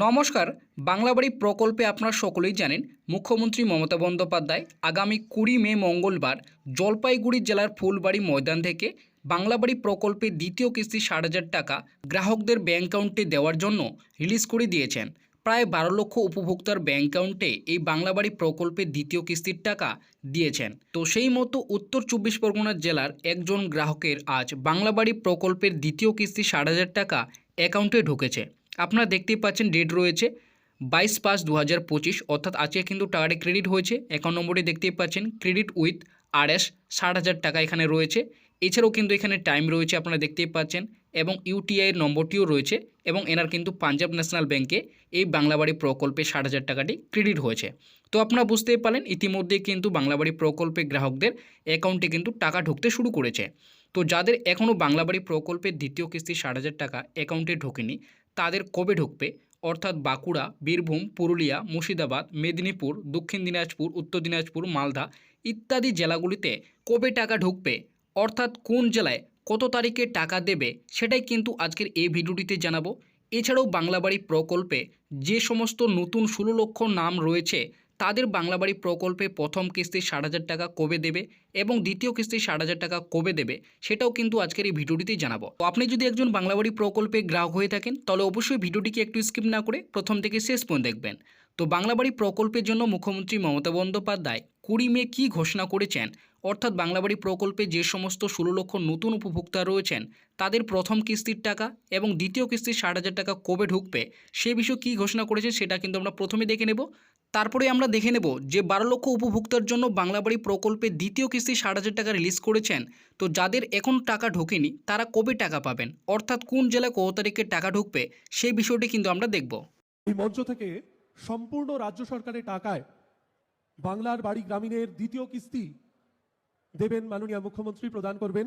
নমস্কার, বাংলাবাড়ি প্রকল্পে আপনারা সকলেই জানেন, মুখ্যমন্ত্রী মমতা বন্দ্যোপাধ্যায় আগামী কুড়ি মে মঙ্গলবার জলপাইগুড়ি জেলার ফুলবাড়ি ময়দান থেকে বাংলাবাড়ি প্রকল্পে দ্বিতীয় কিস্তি ষাট হাজার টাকা গ্রাহকদের ব্যাঙ্ক অ্যাকাউন্টে দেওয়ার জন্য রিলিজ করে দিয়েছেন। প্রায় বারো লক্ষ উপভোক্তার ব্যাঙ্ক অ্যাকাউন্টে এই বাংলাবাড়ি প্রকল্পের দ্বিতীয় কিস্তির টাকা দিয়েছেন। তো সেই মতো উত্তর চব্বিশ পরগনা জেলার একজন গ্রাহকের আজ বাংলাবাড়ি প্রকল্পের দ্বিতীয় কিস্তি ষাট হাজার টাকা অ্যাকাউন্টে ঢুকেছে। আপনারা দেখতেই পাচ্ছেন ডেট রয়েছে বাইশ পাঁচ দু হাজার পঁচিশ, অর্থাৎ আজকে কিন্তু টাকাটি ক্রেডিট হয়েছে। অ্যাকাউন্ট নম্বরটি দেখতেই পাচ্ছেন ক্রেডিট উইথ আর এস ষাট হাজার টাকা এখানে রয়েছে। এছাড়াও কিন্তু এখানে টাইম রয়েছে, আপনারা দেখতেই পাচ্ছেন, এবং ইউটিআইয়ের নম্বরটিও রয়েছে, এবং এনার কিন্তু পাঞ্জাব ন্যাশনাল ব্যাংকে এই বাংলাবাড়ি প্রকল্পে ষাট হাজার টাকাটি ক্রেডিট হয়েছে। তো আপনারা বুঝতেই পারলেন, ইতিমধ্যেই কিন্তু বাংলাবাড়ি প্রকল্পে গ্রাহকদের অ্যাকাউন্টে কিন্তু টাকা ঢুকতে শুরু করেছে। তো যাদের এখনও বাংলাবাড়ি প্রকল্পের দ্বিতীয় কিস্তি ষাট হাজার টাকা অ্যাকাউন্টে ঢোকেনি তাদের কবে ঢুকবে? অর্থাৎ বাঁকুড়া, বীরভূম, পুরুলিয়া, মুর্শিদাবাদ, মেদিনীপুর, দক্ষিণ দিনাজপুর, উত্তর দিনাজপুর, মালদা ইত্যাদি জেলাগুলিতে কবে টাকা ঢুকবে? অর্থাৎ কোন জেলায় কত তারিখে টাকা দেবে সেটাই কিন্তু আজকের এই ভিডিওটিতে জানাব। এছাড়াও বাংলাবাড়ি প্রকল্পে যে সমস্ত নতুন ষোলো লক্ষ নাম রয়েছে তাদের বাংলাবাড়ি প্রকল্পে প্রথম কিস্তি ষাট হাজার টাকা কবে দেবে এবং দ্বিতীয় কিস্তি ষাট হাজার টাকা কবে দেবে সেটাও কিন্তু আজকের এই ভিডিওটিতেই জানাব। তো আপনি যদি একজন বাংলাবাড়ি প্রকল্পে গ্রাহক হয়ে থাকেন, তাহলে অবশ্যই ভিডিওটিকে একটু স্কিপ না করে প্রথম থেকে শেষ পর্যন্ত দেখবেন। তো বাংলাবাড়ি প্রকল্পের জন্য মুখ্যমন্ত্রী মমতা বন্দ্যোপাধ্যায় কুড়ি মে কী ঘোষণা করেছেন? অর্থাৎ বাংলাবাড়ি প্রকল্পে যে সমস্ত ষোলো লক্ষ নতুন উপভোক্তা রয়েছেন, তাদের প্রথম কিস্তির টাকা এবং দ্বিতীয় কিস্তির ষাট হাজার টাকা কবে ঢুকবে, সে বিষয়ে কী ঘোষণা করেছে সেটা কিন্তু আমরা প্রথমে দেখে নেব। তারপরে আমরা দেখে নেব যে বারো লক্ষ উপভোক্তার জন্য বাংলাবাড়ি প্রকল্পে দ্বিতীয় কিস্তি ষাট হাজার টাকা রিলিজ করেছেন। তো যাদের এখন টাকা ঢোকেনি, তারা কবে টাকা পাবেন? অর্থাৎ কোন জেলায় কত তারিখে টাকা ঢুকবে সেই বিষয়টি কিন্তু আমরা দেখব। এই মঞ্চ থেকে সম্পূর্ণ রাজ্য সরকারের টাকায় বাংলার বাড়ি গ্রামীণের দ্বিতীয় কিস্তি দেবেন মাননীয় মুখ্যমন্ত্রী প্রদান করবেন।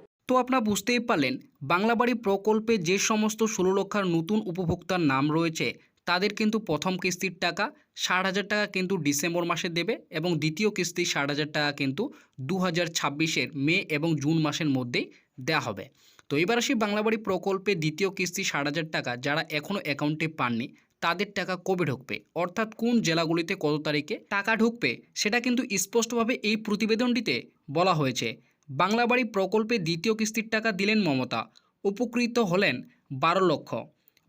তো আপনারা বুঝতেই পারলেন, বাংলাবাড়ি প্রকল্পে যে সমস্ত ষোলো লক্ষার নতুন উপভোক্তার নাম রয়েছে, তাদের কিন্তু প্রথম কিস্তির টাকা ষাট হাজার টাকা কিন্তু ডিসেম্বর মাসে দেবে এবং দ্বিতীয় কিস্তি ষাট হাজার টাকা কিন্তু দু হাজার ছাব্বিশের মে এবং জুন মাসের মধ্যেই দেওয়া হবে। তো এবার আসি বাংলাবাড়ি প্রকল্পে দ্বিতীয় কিস্তি ষাট হাজার টাকা যারা এখনও অ্যাকাউন্টে পাননি, তাদের টাকা কবে ঢুকবে? অর্থাৎ কোন জেলাগুলিতে কত তারিখে টাকা ঢুকবে? সেটা কিন্তু স্পষ্টভাবে এই প্রতিবেদনটিতে বলা হয়েছে। বাংলাবাড়ি প্রকল্পে দ্বিতীয় কিস্তির টাকা দিলেন মমতা। উপকৃত হলেন বারো লক্ষ।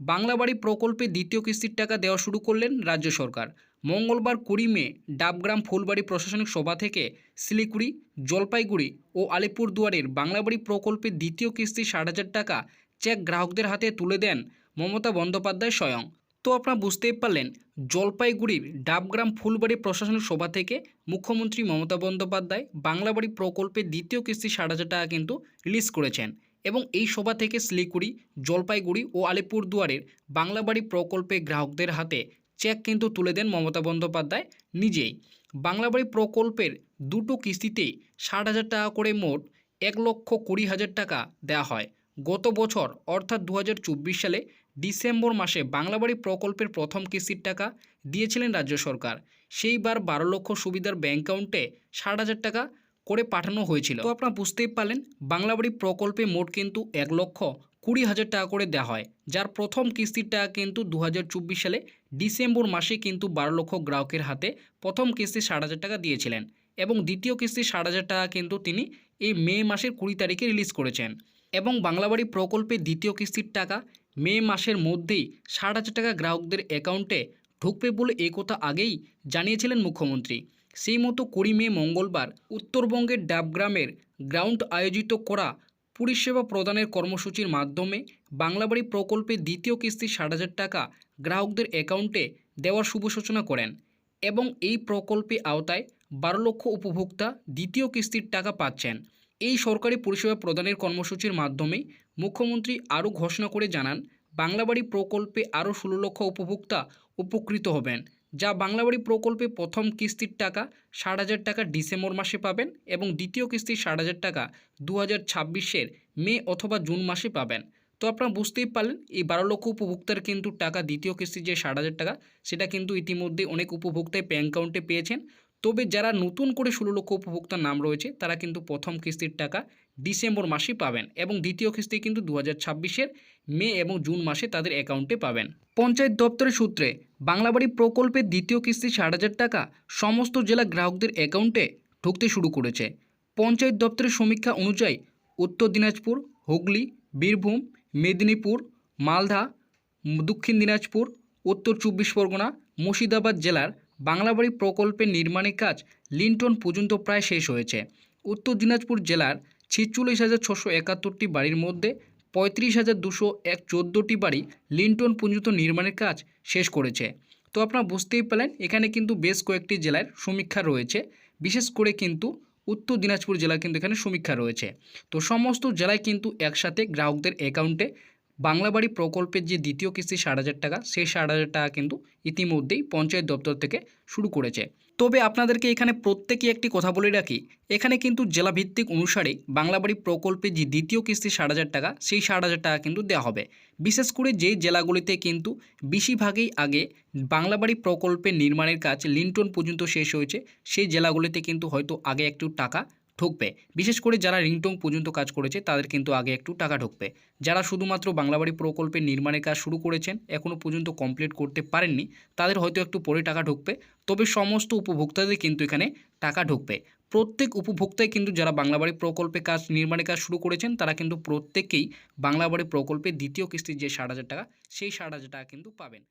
বাংলাবাড়ি প্রকল্পে দ্বিতীয় কিস্তির টাকা দেওয়া শুরু করলেন রাজ্য সরকার। মঙ্গলবার কুড়ি মে ডাবগ্রাম ফুলবাড়ি প্রশাসনিক সভা থেকে শিলিগুড়ি, জলপাইগুড়ি ও আলিপুরদুয়ারের বাংলাবাড়ি প্রকল্পে দ্বিতীয় কিস্তি ষাট হাজার টাকা চেক গ্রাহকদের হাতে তুলে দেন মমতা বন্দ্যোপাধ্যায় স্বয়ং। তো আপনারা বুঝতেই পারলেন জলপাইগুড়ির ডাবগ্রাম ফুলবাড়ি প্রশাসনিক সভা থেকে মুখ্যমন্ত্রী মমতা বন্দ্যোপাধ্যায় বাংলাবাড়ি প্রকল্পের দ্বিতীয় কিস্তি ষাট হাজার টাকা কিন্তু রিলিজ করেছেন এবং এই সভা থেকে শিলিগুড়ি, জলপাইগুড়ি ও আলিপুরদুয়ারের বাংলাবাড়ি প্রকল্পে গ্রাহকদের হাতে চেক কিন্তু তুলে দেন মমতা বন্দ্যোপাধ্যায় নিজেই। বাংলাবাড়ি প্রকল্পের দুটো কিস্তিতেই ষাট হাজার টাকা করে মোট এক লক্ষ কুড়ি হাজার টাকা দেওয়া হয়। গত বছর, অর্থাৎ দু হাজার চব্বিশ সালে ডিসেম্বর মাসে বাংলাবাড়ি প্রকল্পের প্রথম কিস্তির টাকা দিয়েছিলেন রাজ্য সরকার। সেইবার বারো লক্ষ সুবিধার ব্যাঙ্ক অ্যাকাউন্টে ষাট হাজার টাকা করে পাঠানো হয়েছিল। তো আপনারা বুঝতেই পারলেন, বাংলাবাড়ি প্রকল্পে মোট কিন্তু এক লক্ষ কুড়ি হাজার টাকা করে দেওয়া হয়। যার প্রথম কিস্তির টাকা কিন্তু দু চব্বিশ সালে ডিসেম্বর মাসে কিন্তু বারো লক্ষ গ্রাহকের হাতে প্রথম কিস্তি ষাট হাজার টাকা দিয়েছিলেন এবং দ্বিতীয় কিস্তি ষাট হাজার টাকা কিন্তু তিনি এই মে মাসের কুড়ি তারিখে রিলিজ করেছেন। এবং বাংলাবাড়ি প্রকল্পে দ্বিতীয় কিস্তির টাকা মে মাসের মধ্যেই ষাট হাজার টাকা গ্রাহকদের অ্যাকাউন্টে ঢুকবে বলে একথা আগেই জানিয়েছিলেন মুখ্যমন্ত্রী। সেই মতো কুড়ি মে মঙ্গলবার উত্তরবঙ্গের ডাবগ্রামের গ্রাউন্ড আয়োজিত করা পরিষেবা প্রদানের কর্মসূচির মাধ্যমে বাংলাবাড়ি প্রকল্পে দ্বিতীয় কিস্তি ষাট হাজার টাকা গ্রাহকদের অ্যাকাউন্টে দেওয়ার শুভ সূচনা করেন এবং এই প্রকল্পে আওতায় বারো লক্ষ উপভোক্তা দ্বিতীয় কিস্তির টাকা পাচ্ছেন। এই সরকারি পরিষেবা প্রদানের কর্মসূচির মাধ্যমে মুখ্যমন্ত্রী আরও ঘোষণা করে জানান, বাংলাবাড়ি প্রকল্পে আরও ষোলো লক্ষ উপভোক্তা উপকৃত হবেন, যা বাংলাবাড়ি প্রকল্পে প্রথম কিস্তির টাকা ষাট হাজার টাকা ডিসেম্বর মাসে পাবেন এবং দ্বিতীয় কিস্তির ষাট হাজার টাকা দু হাজার ছাব্বিশের মে অথবা জুন মাসে পাবেন। তো আপনারা বুঝতেই পারলেন, এই বারো লক্ষ উপভোক্তার কিন্তু টাকা দ্বিতীয় কিস্তির যে ষাট হাজার টাকা, সেটা কিন্তু ইতিমধ্যে অনেক উপভোক্তায় ব্যাঙ্ক অ্যাকাউন্টে পেয়েছেন। তবে যারা নতুন করে ষোলো লক্ষ উপভোক্তার নাম রয়েছে, তারা কিন্তু প্রথম কিস্তির টাকা ডিসেম্বর মাসে পাবেন এবং দ্বিতীয় কিস্তি কিন্তু দু হাজার মে এবং জুন মাসে তাদের অ্যাকাউন্টে পাবেন। পঞ্চায়েত দপ্তরের সূত্রে, বাংলাবাড়ি প্রকল্পের দ্বিতীয় কিস্তি ষাট হাজার টাকা সমস্ত জেলা গ্রাহকদের অ্যাকাউন্টে ঢুকতে শুরু করেছে। পঞ্চায়েত দপ্তরের সমীক্ষা অনুযায়ী, উত্তর দিনাজপুর, হুগলি, বীরভূম, মেদিনীপুর, মালদা, দক্ষিণ দিনাজপুর, উত্তর চব্বিশ পরগনা, মুর্শিদাবাদ জেলার বাংলাবাড়ি প্রকল্পের নির্মাণের কাজ লিন্টন পর্যন্ত প্রায় শেষ হয়েছে। উত্তর দিনাজপুর জেলার ছেচল্লিশ হাজার ছশো একাত্তরটি বাড়ির মধ্যে পঁয়ত্রিশ হাজার দুশো এক চোদ্দোটি বাড়ি লিন্টন পর্যন্ত নির্মাণের কাজ শেষ করেছে। তো আপনারা বুঝতেই পেলেন, এখানে কিন্তু বেশ কয়েকটি জেলার সমীক্ষা রয়েছে। বিশেষ করে কিন্তু উত্তর দিনাজপুর জেলার কিন্তু এখানে সমীক্ষা রয়েছে। তো সমস্ত জেলায় কিন্তু একসাথে গ্রাহকদের অ্যাকাউন্টে বাংলাবাড়ি প্রকল্পের যে দ্বিতীয় কিস্তি ষাট হাজার টাকা, সেই ষাট হাজার টাকা কিন্তু ইতিমধ্যেই পঞ্চায়েত দপ্তর থেকে শুরু করেছে। তবে আপনাদেরকে এখানে প্রত্যেকে একটি কথা বলে রাখি, এখানে কিন্তু জেলাভিত্তিক অনুসারে বাংলাবাড়ি প্রকল্পে যে দ্বিতীয় কিস্তি ষাট হাজার টাকা, সেই ষাট হাজার টাকা কিন্তু দেওয়া হবে। বিশেষ করে যে জেলাগুলিতে কিন্তু বেশিরভাগই আগে বাংলাবাড়ি প্রকল্পে নির্মাণের কাজ লিন্টন পর্যন্ত শেষ হয়েছে, সেই জেলাগুলিতে কিন্তু হয়তো আগে একটু টাকা ঢুকবে বিশেষ করে যারা রিংটং পর্যন্ত কাজ করেছে, তাদের কিন্তু আগে একটু টাকা ঢুকবে। যারা শুধুমাত্র বাংলাবাড়ি প্রকল্পের নির্মাণের কাজ শুরু করেছেন এখনও পর্যন্ত কমপ্লিট করতে পারেননি, তাদের হয়তো একটু পরে টাকা ঢুকবে। তবে সমস্ত উপভোক্তাদের কিন্তু এখানে টাকা ঢুকবে। প্রত্যেক উপভোক্তাই কিন্তু যারা বাংলাবাড়ি প্রকল্পে কাজ, নির্মাণের কাজ শুরু করেছেন, তারা কিন্তু প্রত্যেকেই বাংলাবাড়ি প্রকল্পে দ্বিতীয় কিস্তির যে ষাট হাজার টাকা, সেই ষাট হাজার টাকা কিন্তু পাবেন।